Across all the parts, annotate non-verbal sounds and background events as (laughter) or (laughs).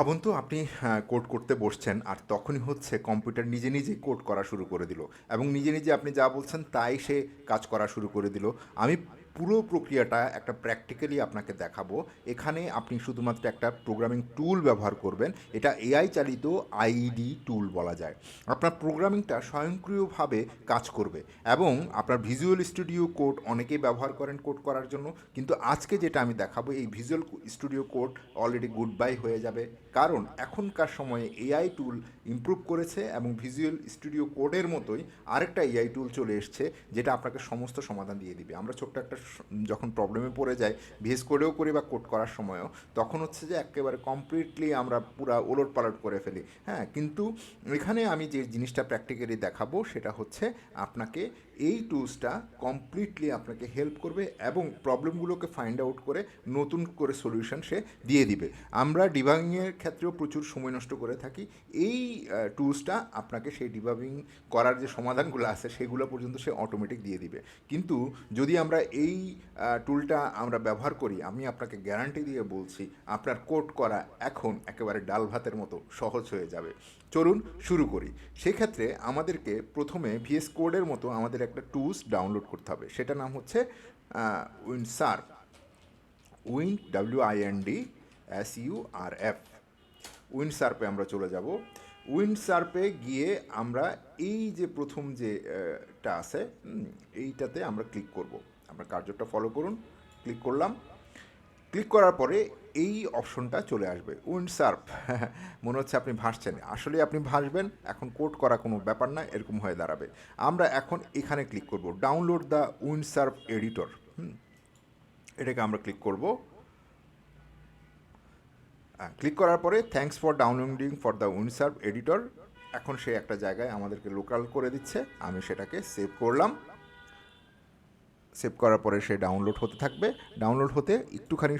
ভাবুন তো, আপনি কোড করতে বসছেন আর তখনই হচ্ছে কম্পিউটার নিজে নিজেই কোড করা শুরু করে দিল এবং নিজে নিজে আপনি যা বলছেন তাই সে কাজ করা শুরু করে দিল। আমি পুরো প্রক্রিয়াটা একটা প্র্যাকটিক্যালি আপনাকে দেখাবো। এখানে আপনি শুধুমাত্র একটা প্রোগ্রামিং টুল ব্যবহার করবেন। এটা এআই চালিত আইডি টুল বলা যায়। আপনার প্রোগ্রামিংটা স্বয়ংক্রিয়ভাবে কাজ করবে এবং আপনার ভিজুয়াল স্টুডিও কোড অনেকেই ব্যবহার করেন কোড করার জন্য। কিন্তু আজকে যেটা আমি দেখাবো, এই visual studio code already goodbye হয়ে যাবে। কারণ এখনকার সময়ে এআই টুল ইমপ্রুভ করেছে এবং ভিজুয়াল স্টুডিও কোডের মতোই আরেকটা এআই টুল চলে এসছে, যেটা আপনাকে সমস্ত সমাধান দিয়ে দিবে। আমরা ছোট্ট একটা যখন প্রবলেমে পড়ে যাই ভিএস কোডেও করি বা কোড করার সময়ও, তখন হচ্ছে যে একেবারে কমপ্লিটলি আমরা পুরা ওলট পালট করে ফেলি। হ্যাঁ কিন্তু এখানে আমি যে জিনিসটা প্র্যাকটিক্যালি দেখাবো, সেটা হচ্ছে আপনাকে এই টুলসটা কমপ্লিটলি আপনাকে হেল্প করবে এবং প্রবলেমগুলোকে ফাইন্ড আউট করে নতুন করে সলিউশন সে দিয়ে দিবে। আমরা ডিবাগিংয়ের ক্ষেত্রেও প্রচুর সময় নষ্ট করে থাকি। এই টুলসটা আপনাকে সেই ডিবাগিং করার যে সমাধানগুলো আছে, সেগুলো পর্যন্ত সে অটোমেটিক দিয়ে দিবে। কিন্তু যদি আমরা এই টুলটা আমরা ব্যবহার করি, আমি আপনাকে গ্যারান্টি দিয়ে বলছি, আপনার কোড করা এখন একেবারে ডাল ভাতের মতো সহজ হয়ে যাবে। চলুন শুরু করি। সেক্ষেত্রে আমাদেরকে প্রথমে ভিএস কোডের মতো আমাদের একটা টুলস ডাউনলোড করতে হবে। সেটা নাম হচ্ছে Winsor win W I N D S U R F উইন্ডসার্পে আমরা চলে যাব। উইন্ডসার্পে গিয়ে আমরা এই যে প্রথম যে টা আছে এইটাতে আমরা ক্লিক করব। আমরা কার্যটা ফলো করুন, ক্লিক করলাম। ক্লিক করার পরে এই অপশনটা চলে আসবে উইন্ডসার্প (laughs) মনে হচ্ছে আপনি ভাসছেন। আসলে আপনি ভাসবেন, এখন কোড করা কোনো ব্যাপার না, এরকম হয়ে দাঁড়াবে। আমরা এখন এখানে ক্লিক করব, ডাউনলোড দ্য উইন্ডসার্প এডিটর। এটাকে আমরা ক্লিক করব। ক্লিক করার পরে thanks for downloading for the Windsurf editor এখন সে একটা জায়গায় আমাদেরকে লোকাল করে দিচ্ছে। আমি সেটাকে সেভ করলাম। সেভ করার পরে সে ডাউনলোড হতে থাকবে। ডাউনলোড হতে একটুখানি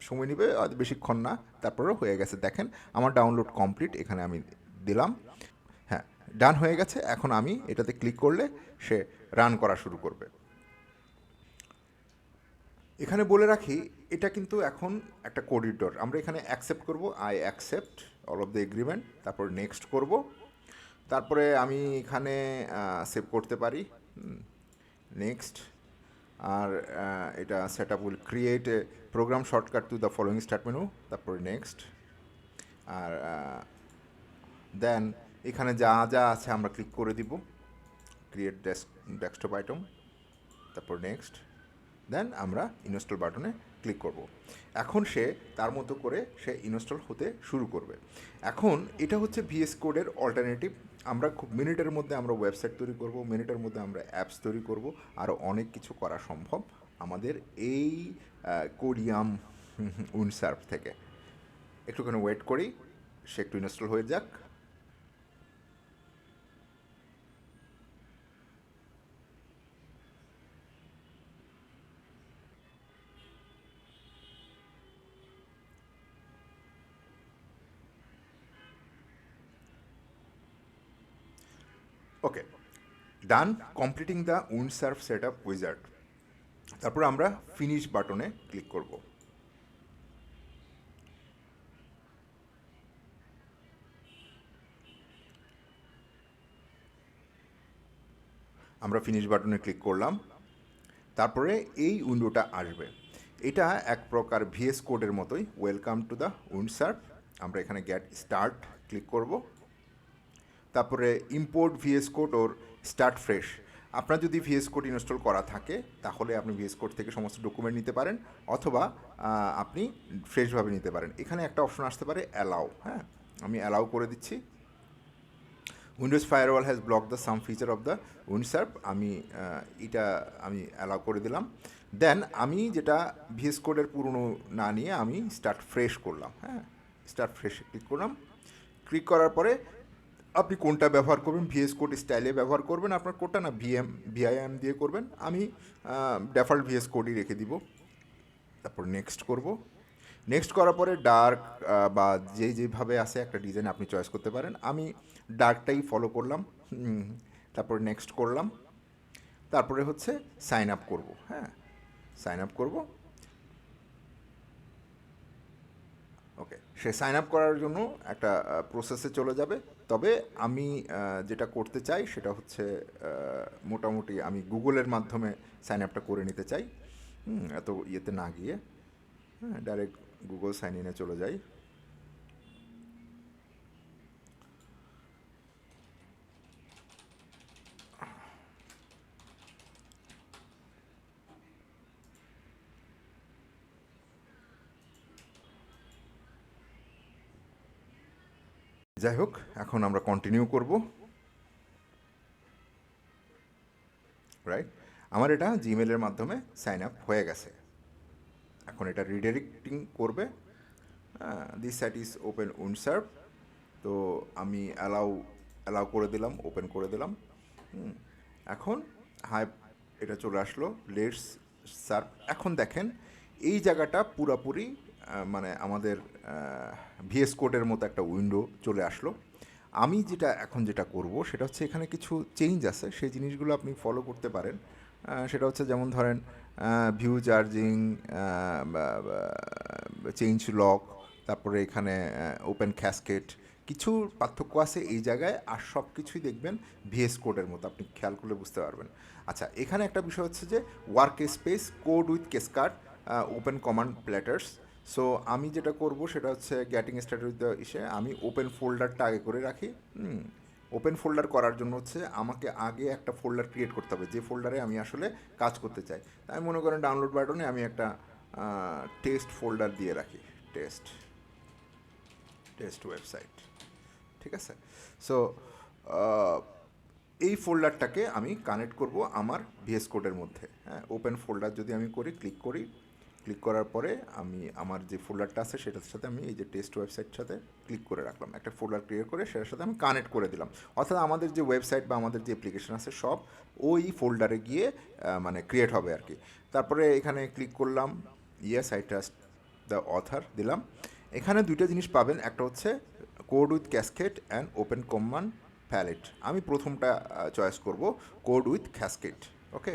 সময় নেবে বেশিক্ষণ না। তারপরেও হয়ে গেছে। দেখেন, আমার ডাউনলোড কমপ্লিট এখানে আমি দিলাম। হ্যাঁ ডান হয়ে গেছে। এখন আমি এটাতে ক্লিক করলে সে রান করা শুরু করবে। এখানে বলে রাখি, এটা কিন্তু এখন একটা কোডিটর আমরা এখানে অ্যাকসেপ্ট করব I accept all of the agreement তারপর নেক্সট করব। তারপরে আমি এখানে সেভ করতে পারি। নেক্সট আর এটা set up will create a program shortcut to the following start menu তারপরে নেক্সট আর দেন এখানে যা যা আছে আমরা ক্লিক করে দিব। ক্রিয়েট ডেস্ক ডেস্কটপ আইটেম তারপর নেক্সট দেন আমরা ইনস্টল বাটনে ক্লিক করব। এখন সে তার মতো করে সে ইনস্টল হতে শুরু করবে। এখন এটা হচ্ছে ভিএস কোডের অল্টারনেটিভ আমরা খুব মিনিটের মধ্যে আমরা ওয়েবসাইট তৈরি করব, মিনিটের মধ্যে আমরা অ্যাপস তৈরি করব আরও অনেক কিছু করা সম্ভব আমাদের এই কোডিয়াম উইনসার্ভ থেকে। একটুখানি ওয়েট করি, সে একটু ইনস্টল হয়ে যাক। Okay done completing the Windsurf set up wizard তারপর আমরা ফিনিশ বাটনে ক্লিক করব। আমরা ফিনিশ বাটনে ক্লিক করলাম। তারপরে এই উইন্ডোটা আসবে। এটা এক প্রকার ভিএস কোডের মতোই। ওয়েলকাম টু দ্য উইন্ডসার্ভ আমরা এখানে গেট স্টার্ট ক্লিক করব। তারপরে import VS code or start fresh আপনার যদি ভিএস কোড ইনস্টল করা থাকে, তাহলে আপনি ভিএস কোড থেকে সমস্ত ডকুমেন্ট নিতে পারেন, অথবা আপনি ফ্রেশভাবে নিতে পারেন। এখানে একটা অপশন আসতে পারে অ্যালাউ হ্যাঁ? আমি অ্যালাউ করে দিচ্ছি। Windows firewall has block the some feature of the Windsurf আমি এটা আমি অ্যালাউ করে দিলাম। দেন আমি যেটা ভিএস কোডের পুরনো না নিয়ে আমি স্টার্ট ফ্রেশ করলাম হ্যাঁ? স্টার্ট ফ্রেশে ক্লিক করলাম। ক্লিক করার পরে আপনি কোনটা ব্যবহার করবেন? ভিএস কোড স্টাইলে ব্যবহার করবেন। আপনার কোডটা না ভিএম ভিআইএম দিয়ে করবেন। আমি ডেফল্ট ভিএস কোডই রেখে দিব। তারপর নেক্সট করব। নেক্সট করার পরে ডার্ক বা যে যেভাবে আছে একটা ডিজাইন আপনি চয়েস করতে পারেন। আমি ডার্কটাই ফলো করলাম। তারপরে নেক্সট করলাম। তারপরে হচ্ছে সাইন আপ করব। হ্যাঁ সাইন আপ করব। ওকে সে সাইন আপ করার জন্য একটা প্রসেসে চলে যাবে। তবে আমি যেটা করতে চাই সেটা হচ্ছে মোটামুটি আমি গুগলের মাধ্যমে সাইন আপটা করে নিতে চাই। এত ইয়েতে না গিয়ে হ্যাঁ ডাইরেক্ট গুগল সাইন ইনে চলে যাই। যাই হোক, এখন আমরা কন্টিনিউ করব। রাইট আমার এটা জিমেলের মাধ্যমে সাইন আপ হয়ে গেছে। এখন এটা রিডাইরেক্টিং করবে। This site is open Windsurf তো আমি অ্যালাউ অ্যালাউ করে দিলাম ওপেন করে দিলাম। এখন হাই এটা চলে আসলো লেটস সার্ভ এখন দেখেন, এই জায়গাটা পুরাপুরি মানে আমাদের ভিএস কোডের মতো একটা উইন্ডো চলে আসলো। আমি যেটা, এখন যেটা করব সেটা হচ্ছে এখানে কিছু চেঞ্জ আছে। সেই জিনিসগুলো আপনি ফলো করতে পারেন। সেটা হচ্ছে যেমন ধরেন ভিউ চার্জিং চেঞ্জ লক তারপরে এখানে ওপেন ক্যাসকেট কিছু পার্থক্য আছে এই জায়গায়। আর সব কিছুই দেখবেন ভিএস কোডের মতো, আপনি খেয়াল করলে বুঝতে পারবেন। আচ্ছা এখানে একটা বিষয় হচ্ছে যে workspace code with Cascade open command palettes so আমি যেটা করব সেটা হচ্ছে গ্যাটিং স্টার্ট উইথ ইসে আমি ওপেন ফোল্ডারটা আগে করে রাখি। ওপেন ফোল্ডার করার জন্য হচ্ছে আমাকে আগে একটা ফোল্ডার ক্রিয়েট করতে হবে, যে ফোল্ডারে আমি আসলে কাজ করতে চাই। তাই মনে করেন ডাউনলোড বাটনে আমি একটা টেস্ট ফোল্ডার দিয়ে রাখি। টেস্ট টেস্ট ওয়েবসাইট ঠিক আছে? সো এই ফোল্ডারটাকে আমি কানেক্ট করব আমার ভিএস কোডের মধ্যে। হ্যাঁ ওপেন ফোল্ডার যদি আমি করি ক্লিক করি ক্লিক করার পরে আমি আমার যে ফোল্ডারটা আছে, সেটার সাথে আমি এই যে টেস্ট ওয়েবসাইট সাথে ক্লিক করে রাখলাম। একটা ফোল্ডার ক্রিয়েট করে সেটার সাথে আমি কানেক্ট করে দিলাম। অর্থাৎ আমাদের যে ওয়েবসাইট বা আমাদের যে অ্যাপ্লিকেশন আছে, সব ওই ফোল্ডারে গিয়ে মানে ক্রিয়েট হবে আর কি। তারপরে এখানে ক্লিক করলাম yes I trust the author দিলাম। এখানে দুইটা জিনিস পাবেন। একটা হচ্ছে code with Cascade and open command palette আমি প্রথমটা চয়েস করব কোড উইথ ক্যাসকেট ওকে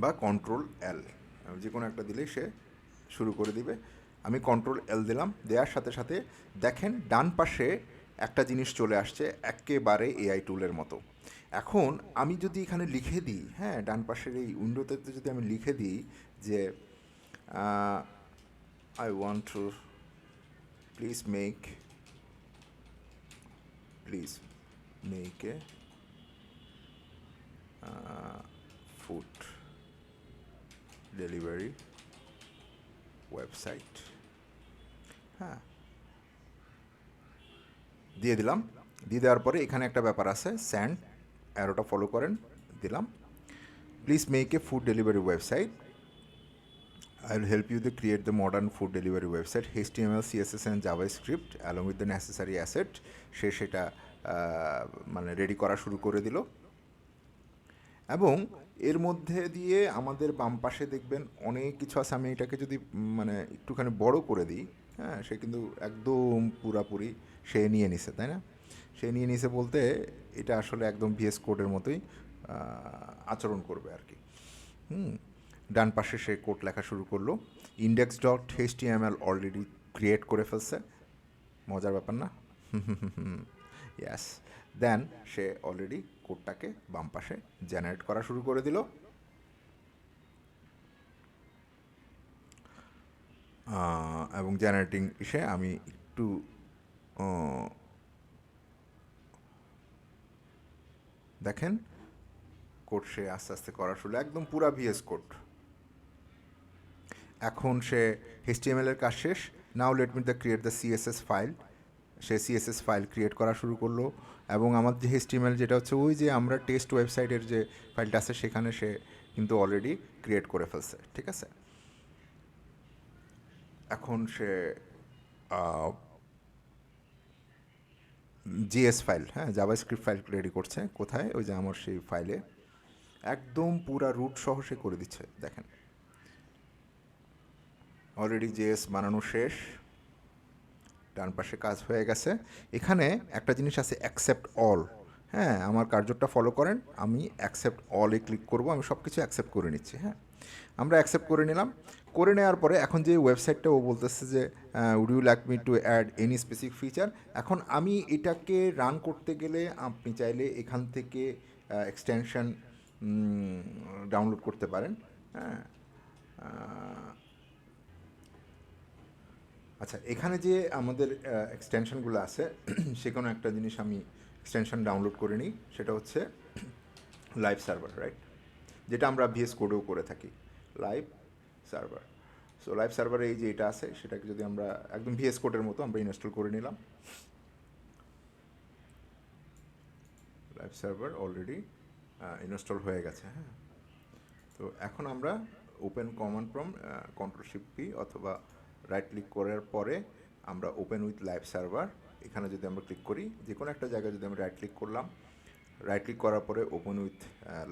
বা কন্ট্রোল এল যে কোনো একটা দিলেই সে শুরু করে দিবে। আমি কন্ট্রোল এল দিলাম। দেওয়ার সাথে সাথে দেখেন ডান পাশে একটা জিনিস চলে আসছে, একেবারে এআই টুলের মতো। এখন আমি যদি এখানে লিখে দিই হ্যাঁ ডান পাশের এই উইন্ডোতে যদি আমি লিখে দিই যে I want to please make please make a food delivery website হ্যাঁ দিয়ে দিলাম দিয়ে দেওয়ার পরে এখানে একটা ব্যাপার আছে স্যান্ড অ্যারোটা ফলো করেন দিলাম please make a food delivery website I will help you to create the modern food delivery website HTML, CSS and JavaScript along with the necessary asset সে সেটা মানে রেডি করা শুরু করে দিল এবং এর মধ্যে দিয়ে আমাদের বাম পাশে দেখবেন অনেক কিছু আছে। আমি এটাকে যদি মানে একটুখানি বড় করে দিই হ্যাঁ সে কিন্তু একদম পুরাপুরি সে নিয়ে নিছে, তাই না? সে নিয়ে নিছে বলতে এটা আসলে একদম ভিএস কোডের মতোই আচরণ করবে আর কি। হুম, ডান পাশে সে কোড লেখা শুরু করল। Index dot HTML already create করে ফেলছে। মজার ব্যাপার না? (laughs) ইয়াস দেন সে অলরেডি কোডটাকে বাম পাশে জেনারেট করা শুরু করে দিল। এবং জেনারেটিং ইসে আমি একটু দেখেন কোড সে আস্তে আস্তে করা শুরু, একদম পুরা ভিএস কোড এখন সে HTML এর কাজ শেষ now let me the create the CSS file say CSS file create করা শুরু করল এবং আমার যে HTML যেটা হচ্ছে ওই যে আমরা টেস্ট ওয়েবসাইটের যে ফাইলটা আছে সেখানে সে কিন্তু অলরেডি ক্রিয়েট করে ফেলছে, ঠিক আছে? এখন সে জিএস ফাইল হ্যাঁ জাভাস্ক্রিপ্ট ফাইল রেডি করছে। কোথায়? ওই যে আমার সেই ফাইলে একদম পুরা রুট সহ সে করে দিচ্ছে, দেখেন। অলরেডি জেএস বানানো শেষ। ডান পাশে কাজ হয়ে গেছে। এখানে একটা জিনিস আছে অ্যাকসেপ্ট অল হ্যাঁ আমার কার্যটা ফলো করেন, আমি অ্যাকসেপ্ট অলে ক্লিক করব, আমি সব কিছু অ্যাকসেপ্ট করে নিচ্ছি হ্যাঁ। আমরা অ্যাকসেপ্ট করে নিলাম। করে নেওয়ার পরে এখন যে ওয়েবসাইটটা ও বলতেছে যে would you like me to add any specific feature এখন আমি এটাকে রান করতে গেলে আপনি চাইলে এখান থেকে এক্সটেনশন ডাউনলোড করতে পারেন হ্যাঁ। আচ্ছা এখানে যে আমাদের এক্সটেনশনগুলো আছে, (clears throat) সে কোনো একটা জিনিস আমি এক্সটেনশন ডাউনলোড করে নিই, সেটা হচ্ছে লাইভ সার্ভার রাইট যেটা আমরা ভিএস কোডেও করে থাকি লাইভ সার্ভার সো লাইভ সার্ভারে এই যে এটা আছে, সেটাকে যদি আমরা একদম ভিএস কোডের মতো আমরা ইনস্টল করে নিলাম। লাইভ সার্ভার অলরেডি ইনস্টল হয়ে গেছে হ্যাঁ। তো এখন আমরা open command from control shift P অথবা রাইট ক্লিক করার পরে আমরা ওপেন উইথ লাইভ সার্ভার এখানে যদি আমরা ক্লিক করি যে কোনো একটা জায়গায় যদি আমরা রাইট ক্লিক করলাম রাইট ক্লিক করার পরে ওপেন উইথ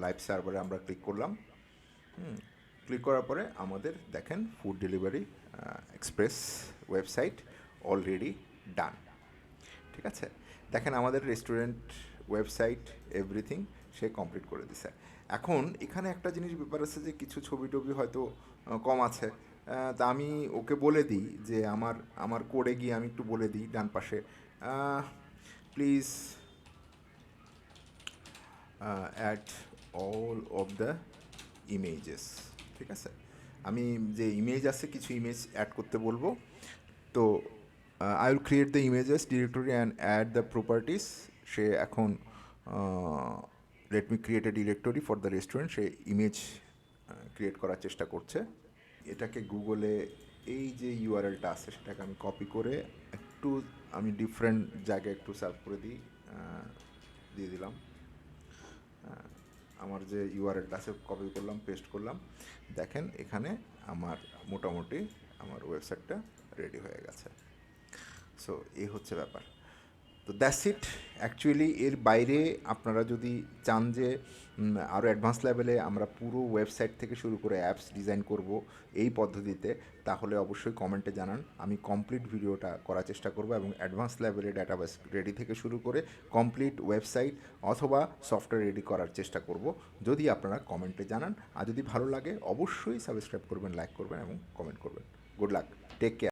লাইভ সার্ভারে আমরা ক্লিক করলাম ক্লিক করার পরে আমাদের দেখেন food delivery express website already done ঠিক আছে? দেখেন আমাদের রেস্টুরেন্ট ওয়েবসাইট এভরিথিং সে কমপ্লিট করে দিছে। এখন এখানে একটা জিনিস ব্যাপার আছে যে কিছু ছবি টবি হয়তো কম আছে। তা আমি ওকে বলে দিই যে আমার আমার কোডে গিয়ে আমি একটু বলে দিই ডান পাশে। Please add all of the images ঠিক আছে? আমি যে ইমেজ আছে, কিছু ইমেজ অ্যাড করতে বলব। তো I will create the images directory and add the properties সে এখন let me create a directory for the restaurant say image create করার চেষ্টা করছে। এটাকে গুগলে এই যে ইউআরএলটা আছে, সেটাকে আমি কপি করে একটু আমি ডিফারেন্ট জায়গায় একটু সার্ভ করে দিই দিয়ে দিলাম। আমার যে ইউআরএলটা আছে কপি করলাম পেস্ট করলাম। দেখেন, এখানে আমার মোটামুটি আমার ওয়েবসাইটটা রেডি হয়ে গেছে। সো এই হচ্ছে ব্যাপার। তো দ্যাটস ইট অ্যাকচুয়ালি এর বাইরে আপনারা যদি চান যে আরও অ্যাডভান্স লেভেলে আমরা পুরো ওয়েবসাইট থেকে শুরু করে অ্যাপস ডিজাইন করব এই পদ্ধতিতে, তাহলে অবশ্যই কমেন্টে জানান। আমি কমপ্লিট ভিডিওটা করার চেষ্টা করব এবং অ্যাডভান্স লেভেলে ডাটাবেস রেডি থেকে শুরু করে কমপ্লিট ওয়েবসাইট অথবা সফটওয়্যার রেডি করার চেষ্টা করব। যদি আপনারা কমেন্টে জানান, আর যদি ভালো লাগে, অবশ্যই সাবস্ক্রাইব করবেন লাইক করবেন এবং কমেন্ট করবেন। Good luck take care